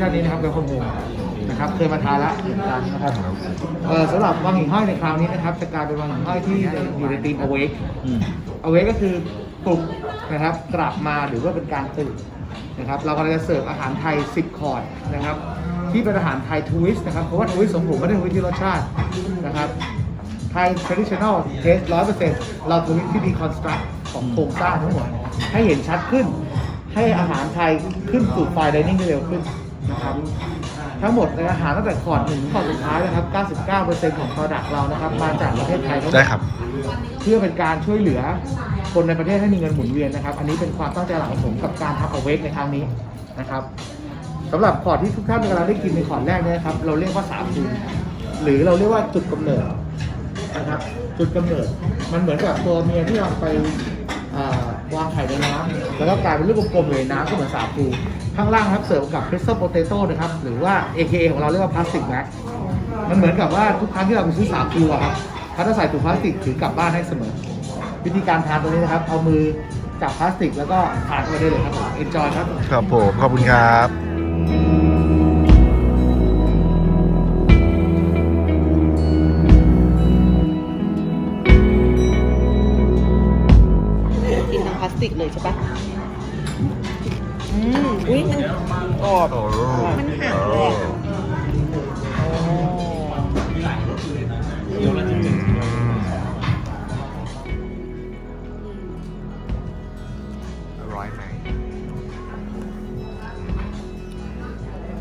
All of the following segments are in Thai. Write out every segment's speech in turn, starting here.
ท่านนี้นะครับเป็นคนโฮมนะครับเคยมาทานแล้วเหมือนกันนะครับเอ่อสำหรับวังหิ่งห้อยในคราวนี้นะครับจะกลายเป็นวังหิ่งห้อยที่อยู่ในทีม awake อืม awake ก็คือปลุกนะครับกลับมาหรือว่าเป็นการตื่นนะครับ เรากำลังจะเสิร์ฟอาหารไทย 10 คอร์สนะครับ ที่เป็นอาหารไทยทวิสต์นะครับ เพราะว่าทวิสต์ของผมไม่ได้ทวิสต์ที่รสชาตินะครับไทย traditional taste ร้อยเปอร์เซ็นต์เราทวิสต์ที่ดีคอนสตรักของโครงสร้างทั้งหมด ให้เห็นชัดขึ้น ให้อาหารไทยขึ้นสู่ไฟดิเนิ่งได้เร็วขึ้น นะครับ ทั้งหมดในอาหารตั้งแต่คอร์ดหนึ่งถึงคอร์ดสุดท้ายนะครับ 99%ของ product เรานะครับ มาจากประเทศไทยทั้งหมดได้ครับ เพื่อเป็นการช่วยเหลือคนในประเทศให้มีเงินหมุนเวียนนะครับ อันนี้เป็นความตั้งใจหลักของผมกับการทำเอาเวกในครั้งนี้นะครับสำหรับคอร์ดที่ทุกท่านกำลังได้กินในคอร์ดแรกเนี่ยนะครับ เราเรียกว่าสามคูหรือเราเรียกว่าจุดกำเนิดนะครับ จุดกำเนิดมันเหมือนกับตัวเมียที่เราไปอ่าวางไข่ในน้ำแล้วก็กลายเป็นลูกกลมๆเลยน้ำก็เหมือนสาคู ข้างล่างครับเสิร์ฟกับเพรสเซอร์โปเตโต้นะครับหรือว่า AKA ของเราเรียกว่าพลาสติกแบ็กมันเหมือนกับว่าทุกครั้งที่เราไปซื้อสาคูอะครับเขาจะใส่ถุงพลาสติกถือกลับบ้านให้เสมอ วิธีการทานตัวนี้นะครับ เอามือจับพลาสติกแล้วก็ทานเข้าไปได้เลยครับ enjoy ครับ ครับผมขอบคุณครับกินทางพลาสติกเลยใช่ปะ อุ้ยมันกรอบมันหักเลยอะร้อยไหม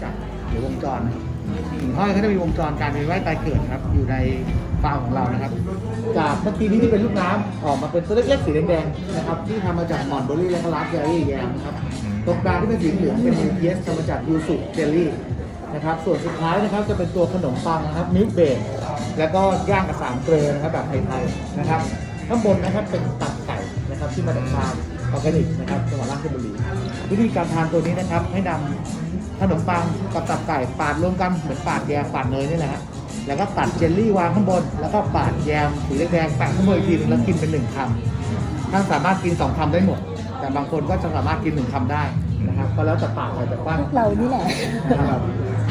จากหรือวงจรหิ่งห้อยเขาจะมีวงจรการเวียนว่ายตายเกิดครับ อยู่ในฟาร์มของเรานะครับ จากเมื่อกี้นี้ที่เป็นลูกน้ำออกมาเป็นตัวเล็กๆสีแดงๆนะครับ ที่ทำมาจากหมอนเบอร์รี่และก็ราสเบอร์รี่แยมนะครับ ตรงกลางที่เป็นสีเหลืองเป็นเยสทำมาจากยูสุเจลลี่นะครับ ส่วนสุดท้ายนะครับจะเป็นตัวขนมปังนะครับมิลเบรดแล้วก็ย่างกับสามเกลือนะครับแบบไทยๆนะครับ ข้างบนนะครับเป็นตับไก่นะครับที่มาจากฟาร์มออร์แกนิกนะครับจังหวัดราชบุรีวิธีการทานตัวนี้นะครับให้นำขนมปังกับตับไก่ปาดรวมกันเหมือนปาดแยมปาดเนยนี่แหละฮะแล้วก็ตัดเจลลี่วางข้างบน แล้วก็ปาดแยมสีแดงแปะข้างบนอีกทีนึงแล้วกินเป็นหนึ่งคำท่านสามารถกินสองคำได้หมด แต่บางคนก็จะสามารถกินหนึ่งคำได้นะครับก็แล้วแต่ปากใครแต่กว้างเรานี่แหละนะครับ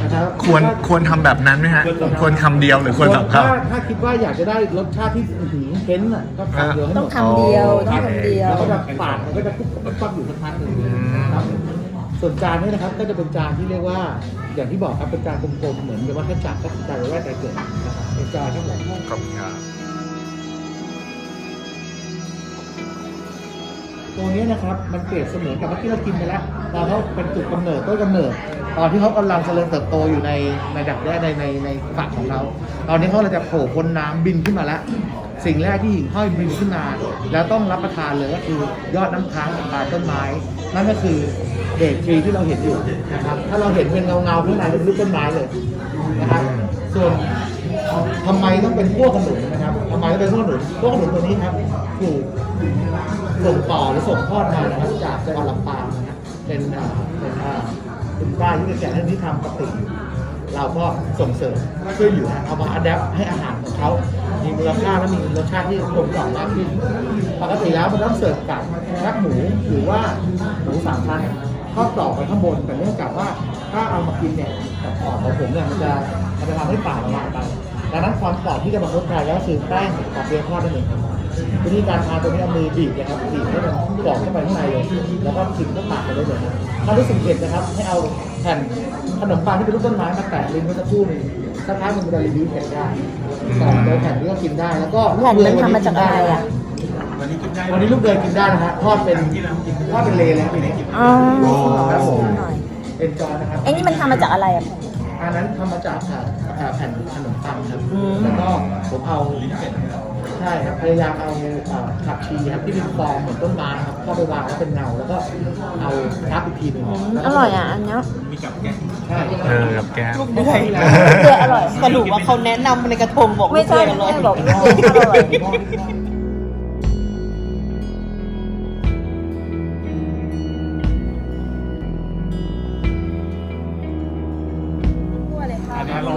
นะครับควรควรทำแบบนั้นไหมฮะ ควรคำเดียวหรือควรสองคถ้าถ้าคิดว่าอยากจะได้รสชาติที่ถึงเพ้นท์อะก็คำเดียวให้หมดต้องคำเดียวต้องคำเดียวแล้วก็แบบปาดมันก็จะปุ๊บปุ๊บปั๊บอยู่สักพักหนึ่งนะครับส่วนจานนี้นะครับก็จะเป็นจานที่เรียกว่า อย่างที่บอกครับเป็นจานกลมๆเหมือนกับว่าถ้าจับก็คือจานไว้ว่าใจเกิดนะครับเป็นจานทั้งหมดำขอบคุณครับ ตัวนี้นะครับมันเปรียบเสมือนกับเมื่อกี้เรากินไปแล้วตอนเขาเป็นจุดกำเนิดต้นกำเนิด ตอนที่เขากำลังเจริญเติบโตอยู่ในในดักแด้ในในในฝักของเขาตอนนี้เขาเลยจะโผล่พ้นน้ำบินขึ้นมาแล้วสิ่งแรกที่หิ่งห้อยบินขึ้นมา แล้วต้องรับประทานเลยก็คือยอดน้ำค้างกับปลาต้นไม้ นั่นก็คือเดททรีที่เราเห็นอยู่นะครับถ้าเราเห็นเป็นเงาเงาข้างในเป็นรูปต้นไม้เลยนะครับส่วนทำไมต้องเป็นพวกขนุนนะครับทำไมต้องเป็นพวกขนุนพวกขนุนตัวนี้ครับถูก ส่งต่อหรือส่งทอดมานะครับจากจังหวัดลำปางนะครับเป็นเป็นคุณป้าที่เป็นแก่ท่านที่ทำกะปิเราก็ส่งเสริมช่วยเหลือเอามาอัดแอปให้อาหารของเขามีมูลค่าและมีรสชาติที่กลมกล่อมมากขึ้นปกติแล้วมันต้องเสิร์ฟกับแคบหมูหรือว่าหมูสามชั้นทอดกรอไปข้างบนแต่เนื่องจากว่าถ้าเอามากินเนี่ยกับขอบของผมเนี่ยมันจะมันจะทำให้ปากละลายไป ดังนั้นความกรอบที่จะมาทดแทนแล้วคือแป้งกับเบียร์ทอดนั่นเองครับวิธีการทานตัวนี้เอามือบีบนะครับบีบให้มันกรอบเข้าไปข้างในเลยแล้วก็กินก็ปากไปได้เลยนะถ้ารู้สึกเผ็ดนะครับ ให้เอาแผ่นขนมปังที่เป็นรูปต้นไม้มาแตะลิ้นเมื่อสักครู่หนึงสักพักมันจะรีวิวเผ็ดได้แต่โดยแผ่นนี้ก็กินได้แล้วก็แผ่นมันทำมาจากอะไรอะวันนี้ลูกเดือยกินได้นะฮะทอดเป็นทอดเป็นเลเลยครับทีนี้อ๋อครับผมหน่อยเป็นจอนะครับไอ้นี่มันทำมาจากอะไรอะ อันนั้นทำมาจากอ่าอ่าแผ่นขนมปังครับอืมแล้วก็ผมเอาใช่ครับพยายามเอาอ่าผักชีครับที่เป็นฟองเหมือนต้นไม้ครับเข้าไปวางแล้วเป็นเงาแล้วก็เอาทับอีกทีหนึ่งอืมแล้วก็อร่อยอะอันเนี้ยใช่เออกับแก้มลูกเดือยเกลืออร่อยสรุปว่าเขาแนะนำในกระทงบอกไม่ใช่ลูกเดือยอร่อยแม่บอกลูกเดือยอร่อย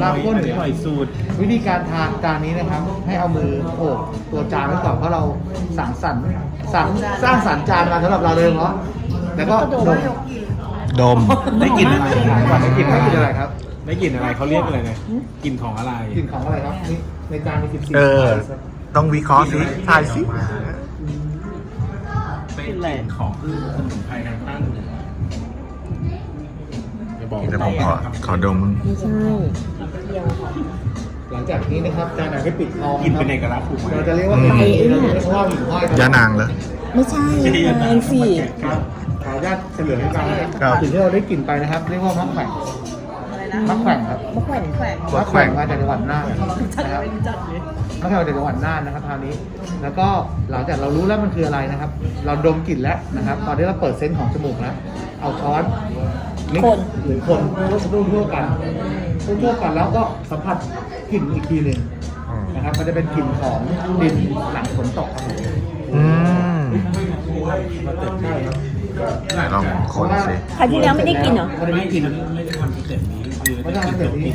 ลาบข้นหน่อยสูตร วิธีการทานจานนี้นะครับ ให้เอามือโอบตัวจานไว้ก่อนเพราะเราสั่งสรรค์สั่งสร้างสรรค์จานมาสำหรับเราเลยเนาะแล้วก็ดมดมได้กลิ่นอะไรก่อนได้กลิ่นได้กลิ่นอะไรครับได้กลิ่นอะไรเขาเรียกอะไรนะกลิ่นของอะไรกลิ่นของอะไรครับนี่ในจานมี14เออ ต้องวิเคราะห์สิทายสิเป็นกลิ่นของสมุนไพรทางภาคเหนือจะบอกเดี๋ยวผมขอขอดมไม่ใช่ หลังจากนี้นะครับจานไหนไม่ปิดทองกลิ่นเป็นเอกลักษณ์ถูกไหมเราจะเรียกว่าเป็นเราจะเรียกว่าหิ่งห้อยครับยานางเหรอไม่ใช่แมงสี่ครับขออนุญาตเฉลยให้ฟังนะครับครับสิ่งที่เราได้กลิ่นไปนะครับ เรียกว่ามะแขวนมะแขวนครับมะแขวนแขวนมะแขวนมาจากจังหวัดน่านนะครับมะแขวนมาจากจังหวัดน่านนะครับคราวนี้ แล้วก็หลังจากเรารู้แล้วมันคืออะไรนะครับ เราดมกลิ่นแล้วนะครับ ตอนนี้เราเปิดเซนส์ของจมูกแล้ว เอาช้อน ลิกหรือคนทั่วทั่วๆกันทั่วๆกันแล้วก็สัมผัสกลิ่นอีกทีหนึ่งนะครับมันจะเป็นกลิ่นของดินหลังฝนตกครับผมอืมใช่ครับลองคนสิคราวที่แล้วไม่ได้กินเหรอมันจะมีกลิ่นไม่ได้ทำสเต็ปนี้คือไม่ได้ทำแบบนี้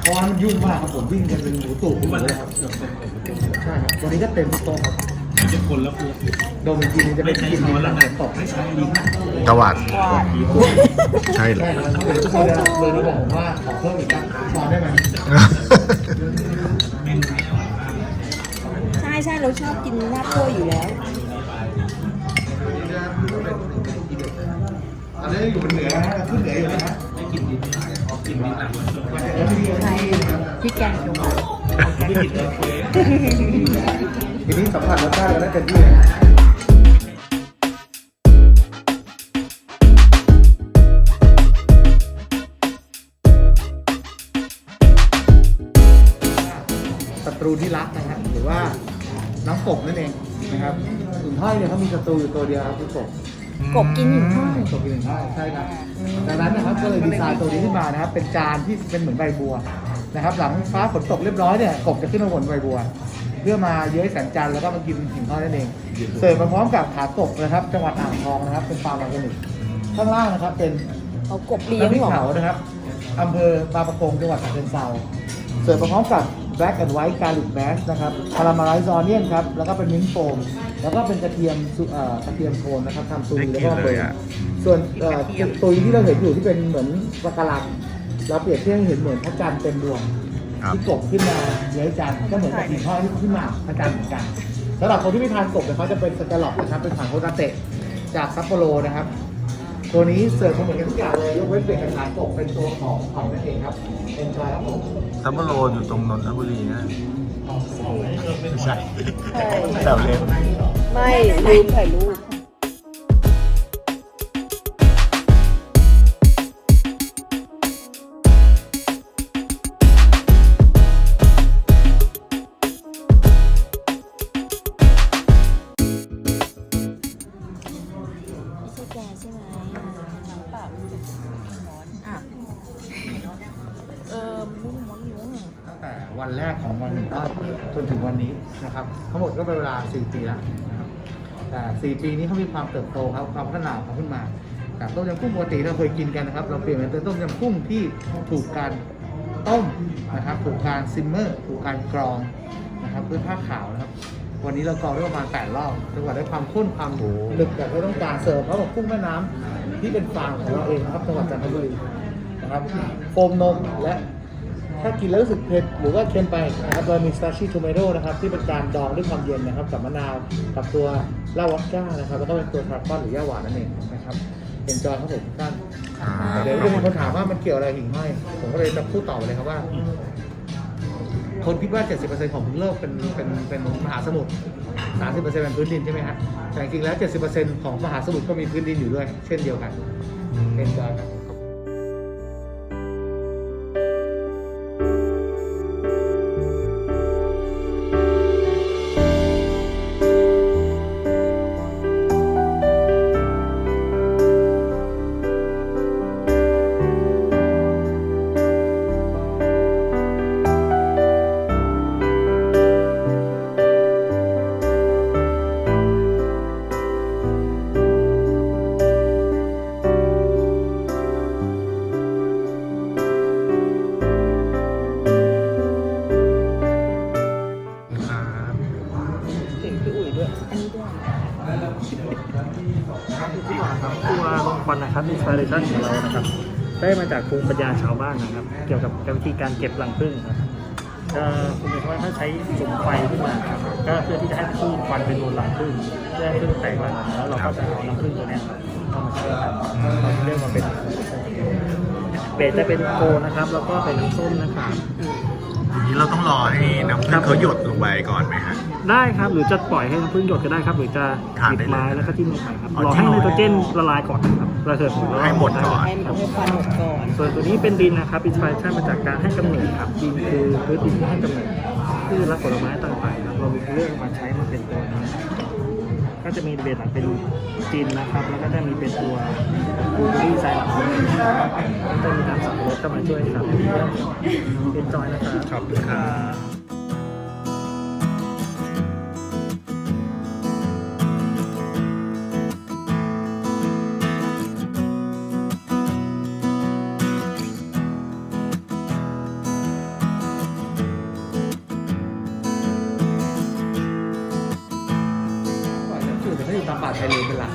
เพราะว่ามันยุ่งมากครับผมวิ่งกันเป็นหมูตู่ขึ้นมาเลยครับใช่ครับวันนี้ก็เต็มทุกโต๊ะครับ จะคนแล้วคือดมจริงจะเป็นกลิ่นองหลังฝนตอกไม่ใช่ลิ้นนะตวัดใช่เหรอเลยเลยมาบอกผมว่าขอเพิ่มอีกนะช้อนได้ไหมใช่ใช่เราชอบกินลาบกล้วยอยู่แล้วตอนนี้อยู่บนเหนือนะขึ้นเหนืออยู่นะไม่กินลิ้นขอกินลิ้นหลังวันศุกร์แล้วที่ใช่พี่แกงจังหวัดไม่กิน ทีนี้สัมผัสรสชาติแล้วได้เต็มที่เลยศัตรูที่รักนะฮะหรือว่าน้องกบนั่นเองนะครับหิ่งห้อยเนี่ยเขามีศัตรูอยู่ตัวเดียวครับคือกบกบกินหิ่งห้อยกบกินหิ่งห้อยใช่ครับดังนั้นนะครับก็เลยดีไซน์ตัวนี้ขึ้นมานะครับเป็นจานที่เป็นเหมือนใบบัวนะครับ หลังฟ้าฝนตกเรียบร้อยเนี่ยกบจะขึ้นมาบนใบบัวเพื่อมาเย้ยแสงจันทร์แล้วก็มากินหิ่งห้อยนั่นเอง เสิร์ฟมาพร้อมกับขากบนะครับ จังหวัดอ่างทองนะครับ เป็นฟาร์มออร์แกนิกข้างล่างนะครับ เป็นเอากบเลี้ยงน้ำพริกเหรอเผานะครับอำเภอบางประกงจังหวัดฉะเชิงเทราเสิร์ฟมาพร้อมกับ black and white garlic mash นะครับ caramelize onion ครับ แล้วก็เป็นมิ้นท์โฟม แล้วก็เป็นกระเทียมสุเอ่อกระเทียมโทนนะครับทำซุยได้แล้วกลิ่นก็เลยอะส่วนเอ่อตุยที่เราเห็นอยู่ที่เป็นเหมือนปะการังเราเปรียบเทียบให้เห็นเหมือนพระจันทร์เต็มดวงครับ ที่กบขึ้นมาเย้ยจันทร์ก็เหมือนกับหิ่งห้อยที่ขึ้นมาพระจันทร์เหมือนกันสำหรับคนที่ไม่ทานกบเนี่ยเขาจะเป็นสแกลล็อปนะครับเป็นผังโฮตาเตะจากซัปโปโรนะครับ ตัวนี้เสิร์ฟมาเหมือนกันทุกอย่างเลยยกเว้นเปลี่ยนกระถางกบเป็นตัวของของนั่นเองครับเป็นจอยครับผมซัมเบอร์โรอยู่ตรงนนทบุรีนะไม่ใช่ใช่แซวเล่นไม่ลืมถ่ายรูป 4 ปีนี้เขามีความเติบโตครับความพัฒนาของเขาขึ้นมาจากต้มยำกุ้งปกติเราเคยกินกันนะครับ เราเปลี่ยนเป็นต้มยำกุ้งที่ถูกการต้มนะครับถูกการซิมเมอร์ถูกการกรองนะครับด้วยผ้าขาวนะครับ วันนี้เรากรองได้ประมาณ8รอบจนกว่าได้ความข้นความลึกแบบที่ต้องการเสิร์ฟเพราะว่ากุ้งแม่น้ำที่เป็นฟาร์มของเราเองนะครับจังหวัดจันทบุรีนะครับโฟมนมและ ถ้ากินแล้วรู้สึกเผ็ดหรือว่าเค็มไปนะครับเรามีสตาร์ชี่โทเมโ o นะครับที่เป็นการดองด้วยความเย็นนะครับกับมะนาวกับตัวเหล้าวอดก้านะครับแล้วก็เป็นตัวทาร์คอนหรือย่าหวานนั่นเองนะครับเอ็นจอยครับผมทุกท่านอ่าเดี๋ยวจะมีคนถามว่ามันเกี่ยวอะไรหิ่งห้อยผมก็เลยจะพูดต่อไปเลยครับว่า คนคิดว่า 70%ของพื้นโลกเป็นเป็นเป็นมหาสมุทร30%เป็นพื้นดินใช่ไหมฮะแต่จริงๆแล้ว 70%ของมหาสมุทรก็มีพื้นดินอยู่ด้วย เช่นเดียวกันเอ็นจอยครับ อินสปิเรชันของเรานะครับ ได้มาจากภูมิปัญญาชาวบ้านนะครับ เกี่ยวกับวิธีการเก็บรังผึ้งครับก็คุณเป็นว่าถ้าใช้สุมไฟขึ้นมาครับก็เพื่อที่จะให้คลื่นควันเป็นโดนรังผึ้งเพื่อให้ผึ้งแตกรังออกมาแล้วเราก็จะเอาน้ำผึ้งตัวเนี้ยครับเข้ามาใช้กันเราเรียกว่าเป็นเบสจะเป็นโกนะครับ แล้วก็เป็นน้ำส้มนะครับอย่างนี้เราต้องรอให้น้ำผึ้งเขาหยดลงไปก่อนไหมฮะได้ครับหรือจะปล่อยให้น้ำผึ้งหยดก็ได้ครับ หรือจะทานหยิได้บเลยไม้แล้วก็จิ้มลงไปครับอ๋อรอจิ้ให้มลงไนโตรเจนละลายก่อนครับ ระเหิดให้หมดก่อน ให้มันให้ควันหมดก่อน ส่วนตัวนี้เป็นดินนะครับอินสปิเรชันมาจากการให้กำเนิดครับดินคือพื้นดินที่ให้กำเนิดพืชและผลไม้ต่างๆครับเราเลือกมาใช้มาเป็นตัวนี้ก็จะมีเบสหลักเป็นจินนะครับ แล้วก็จะมีเป็นตัวบลูเบอรี่ไซรัปแล้วก็มีน้ำสับปะรดเข้ามาช่วยครับเป็นจอยนะครับ ขอบคุณครับ ชายเลนเป็นหลัก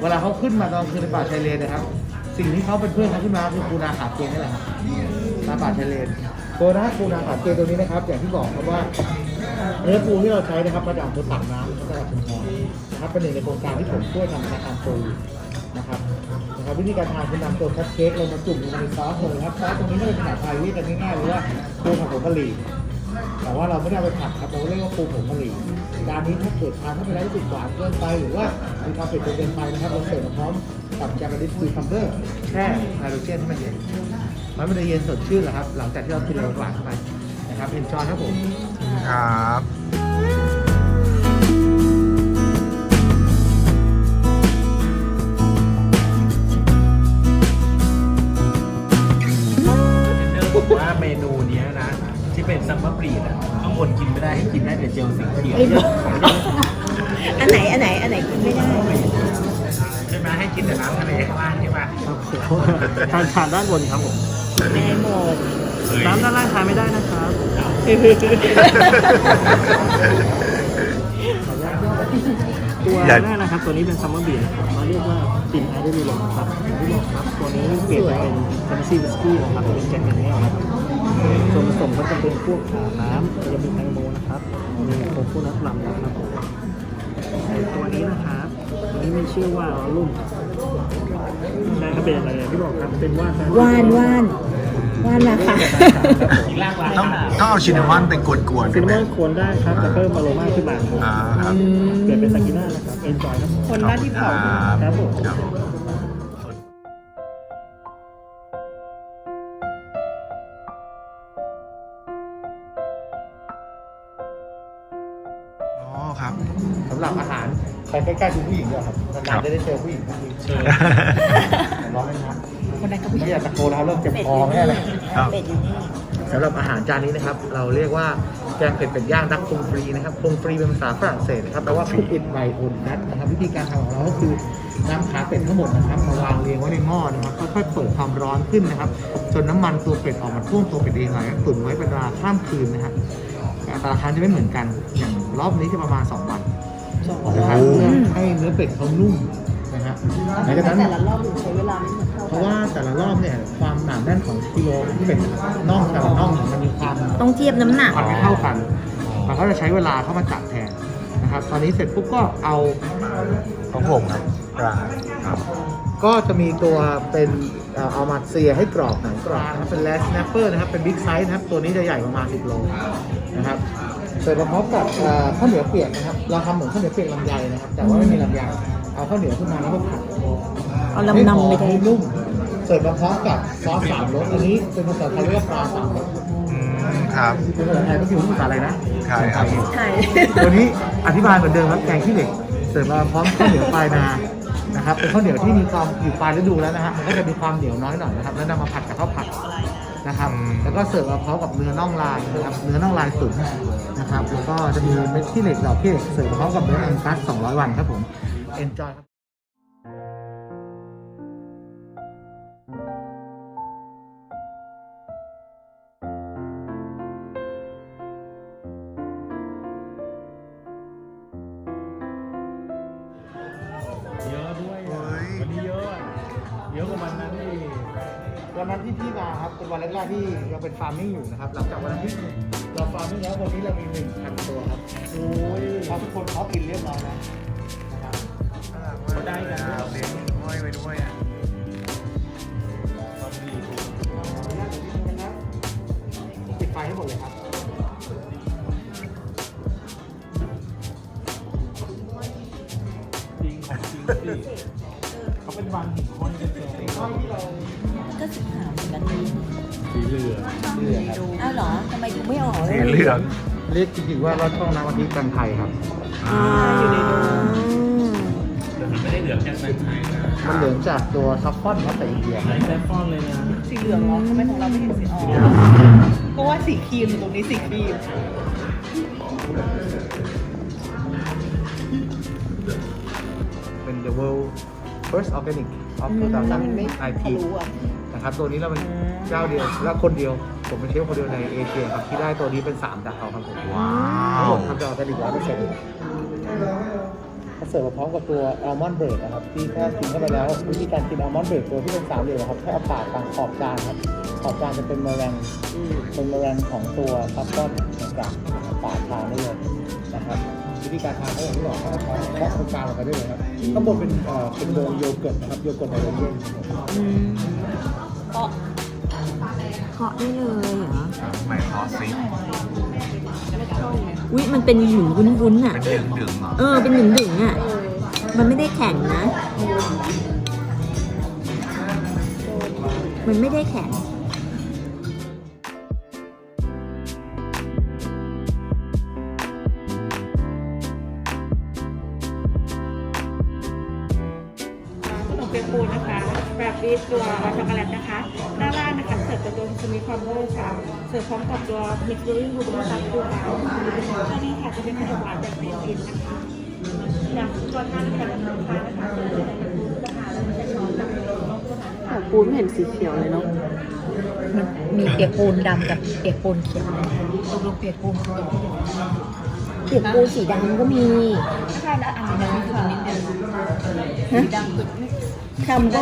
เวลาเขาขึ้นมาตอนคืนในป่าชายเลนนะครับ สิ่งที่เขาเป็นเพื่อนเขาขึ้นมาคือปูนาขาเกงนี่แหละครับตามป่าชายเลนตัวนะปูนาขาเกงตัวนี้นะครับ อย่างที่บอกครับว่าเนื้อปูที่เราใช้นะครับมาจากอำเภอปากน้ำจังหวัดชุมพรนะครับเป็นหนึ่งในโครงการที่ผมช่วยทำธนาคารปูนะครับนะครับวิธีการทานคือนำตัวคัพเค้กลงมาจุ่มลงในซอสเลยครับซอสตรงนี้ก็เป็นภาษาไทยเรียกกันง่ายๆเลยว่าปูผัดผงกะหรี่ แต่ว่าเราไม่ได้เอาไปผัดครับเราเรียกว่าปูผงกะหรี่จานนี้ถ้าเกิดทานเข้าไปแล้วรู้สึกหวานเกินไปหรือว่ามีความเผ็ดจนเกินไปนะครับเราเสิร์ฟมาพร้อมกับแกงกะหรี่คือคัมเบอร์แช่ไฮโดรเจนให้มันเย็นมันไม่ได้เย็นสดชื่นหรอกครับ หลังจากที่เรากินเราหวานเข้าไปนะครับเอนจอยครับผมครับผมว่าเมนู เนี้ยนะที่เป็นซัมเมอร์บรีดอะข้างบนกินไม่ได้ให้กินได้แต่เจลสีเขียวอันไหนอันไหนอันไหนกินไม่ได้ใช่ไหมให้กินแต่น้ำทะเลข้างล่างใช่ป่ะครับทานทานด้านบนครับผมไม่ให้หมดน้ำด้านล่างทานไม่ได้นะครับตัวอย่าแรกนะครับตัวนี้เป็นซัมเมอร์บีนะครับเราเรียกว่าตินไอเดอร์ลูลองครับอย่างที่บอกครับ ตัวนี้เปลี่ยนเป็นเทนเนสซีวิสกี้นะครับเป็นแจ็คแดเนียลนะครับ ส่วนผสมก็จะเป็นพวกขาน้ำจะมีแตงโมนะครับ มีโคโคนัทลำนะครับผมไอ้ตัวนี้นะครับตัวนี้มีชื่อว่าลุ่มใช่ครับเป็นอะไรอย่างที่บอกครับเป็นว่านว่านว่านว่านมาค่ะอีกลากลาต้องต้องเอาชินนามอนเป็นกวนๆซิใช่นไหมนามอนควรได้ครับจะเพิ่มอโรมาขึ้นมาครับอ่าครับเปลี่ยนเป็นตากิน่านะครับเอนจอยครับผมคนหน้าที่เผาครับผม กล้ๆคุณผู้หญิงด้วยครับนานๆจะได้เจอผู้หญิงผู้หญิงเชิญร้อนเลยนะคนนั้นก็ผู้ไม่ชายอยากตะโกนแล้วเริ่มเจ็บคอแม่เลยครับเป็ดอยู่นี่สำหรับอาหารจานนี้นะครับ เราเรียกว่าแกงเผ็ดเป็ดย่างดักคงฟรีนะครับคงฟรีเป็นภาษาฝรั่งเศสนะครับแปลว่าคุกอินไบโอนนัทนะครับ วิธีการทำของเราก็คือนำขาเป็ดทั้งหมดนะครับมาวางเรียงไว้ในหม้อนะครับค่อยๆเปิดความร้อนขึ้นนะครับ จนน้ำมันตัวเป็ดออกมาท่วมตัวเป็ดเองเลยตุ๋นไว้เป็นเวลาข้ามคืนนะครับแต่ละครั้งจะไม่เหมือนกันอย่างรอบนี้จะประมาณ 2 วัน นะครับเพื่อให้เนื้อเป็ดเขานุ่มนะฮะหลังจากนั้นแต่ละรอบถึงใช้เวลาไม่เหมือนกันเพราะว่าแต่ละรอบเนี่ยความหนาแน่นของกิโลที่เป็นน่องแต่ละน่องเนี่ยมันมีความ ต้องเทียบน้ำหนัก มันไม่เท่ากันมันก็จะใช้เวลาเข้ามาจับแทนนะครับ ตอนนี้เสร็จปุ๊บก็เอา ของผมครับปลาครับ ก็จะมีตัวเป็นเอ่อเอามาเสียให้กรอบหนังกรอบนะครับเป็นแลสแนปเปอร์นะครับ เป็นบิ๊กไซส์นะครับ ตัวนี้จะใหญ่ประมาณ 10 โลนะครับ เสร็จมาพร้อมกับเอ่อข้าวเหนียวเปียกนะครับ เราทำเหมือนข้าวเหนียวเปียกลำไยนะครับ แต่ว่าไม่มีลำไยเอาข้าวเหนียวขึ้นมาแล้วก็ผัดเอาลำนำไปให้หอมเลยให้นุ่มเสิร์ฟมาพร้อมกับซอสสามรสอันนี้เป็นภาษาไทยเรียกว่าปลาสามรสอืมครับเป็นภาษาไทยก็คือภาษาอะไรนะใช่ครับใช่ตัวนี้อธิบายเหมือนเดิมครับแกงขี้เหล็ก เสิร์ฟมาพร้อมข้าวเหนียวปลายนานะครับเป็นข้าวเหนียวที่มีความอยู่ปลายฤดูแล้วนะฮะมันก็จะมีความเหนียวน้อยหน่อยนะครับแล้วนำมาผัดกับข้าวผัด นะครับอืมแล้วก็เสิร์ฟมาพร้อมกับเนื้อน่องลายนะครับ เนื้อน่องลายตุ๋นนะครับ แล้วก็จะมีเม็ดขี้เหล็กดอกขี้เหล็กเสิร์ฟมาพร้อมกับเนื้ออันคัส200 วันครับผม enjoy ครับ วันนั้นที่พี่มาครับเป็นวันแรกๆที่เราเป็นฟาร์มมิ่งอยู่นะครับ หลังจากวันนั้นที่เราฟาร์มมิ่งแล้ววันนี้เรามีหนึ่งพันตัวครับโอ้ยเราทุกคนเขากินเรียบร้อยแล้วนะครับเขาได้กันด้วเลี้ยงห้อยไว้ด้วยอะความดีปิดไฟให้หมดเลยครับจริงของจริงสิเขาเป็นวางหินห้อยกันเลย ก็สีขาวเหมือนกันนี่สีเหลืองนี่เลยครับอ้าวเหรอทำไมดูไม่ออกเลสียเหลืองเรียกจริงๆว่าลอดช่องน้ำกะทิกันไทยครับอ่าอยู่ในดูแต่มันไม่ได้เหลืองแค่นั้นไทยนะมันเหลืองจากตัวซัฟฟอนครับแต่อินเดียไอ้แซฟฟอนเลยนะสีเหลืองเหรอทำไมของเราไม่เห็นสีอ๋อก็ว่าสีครีมอยู่ตรงนี้สีครีมเป็น the world first organic of 2019 นะครับตัวนี้เราเป็นเจ้าเดียวและคนเดียว ผมเป็นเชฟคนเดียวในเอเชียครับที่ได้ตัวนี้เป็น3ดาวครับผมว้าทั้งวหมดทำจากออร์แกนิกร้อยเปอร์เซ็นต์เสิร์ฟมาพร้อมกับตัวอัลมอนด์เบรดนะครับที่ถ้ากินเข้าไปแล้ววิธีการกินอัลมอนด์เบรดตัวที่เป็นสามเหลี่ยมครับแค่เอาปากฝั่งขอบจานครับขอบจานจะเป็นเมอแรงเป็นเมอแรงของตัวซับซ้อนต่างๆปากทานได้เลยนะครับวิธีการทานก็อย่างที่บอกครับเคาะตรงกลางลงไปได้เลยครับข้างบนเป็นเอ่อเป็นโดโยเกิร์ตนะครับโยเกิร์ตไนโตรเจน เคาะได้เลยเหรอใหม่คอสซิอุ้ยมันเป็นหยุ่นวุ้นๆอะ เป็นเหลืองๆเหรอเออ เป็นหยุ่นดึงอะ มันไม่ได้แข็งนะ มันไม่ได้แข็ง เสิร์ฟพร้อมกับตัวมิกซ์เบอร์รี่รูบซับตัวค่ะตัวนี้ค่ะจะเป็นขนมหวานแบบเบบินนะคะอยากตัวทานกับน้ำตาลนะคะเสิร์ฟเป็นอาหารแล้วจะช้อนแบบของปูนไม่เห็นสีเขียวเลยเนาะมันมีเปียกปูนดำกับเปียกปูนเขียวตกลงเปียกปูนตัวที่เปียกปูนสีดำก็มีใช่แล้วอันนี้คือนิดเดียวสีดำคือคัมโบ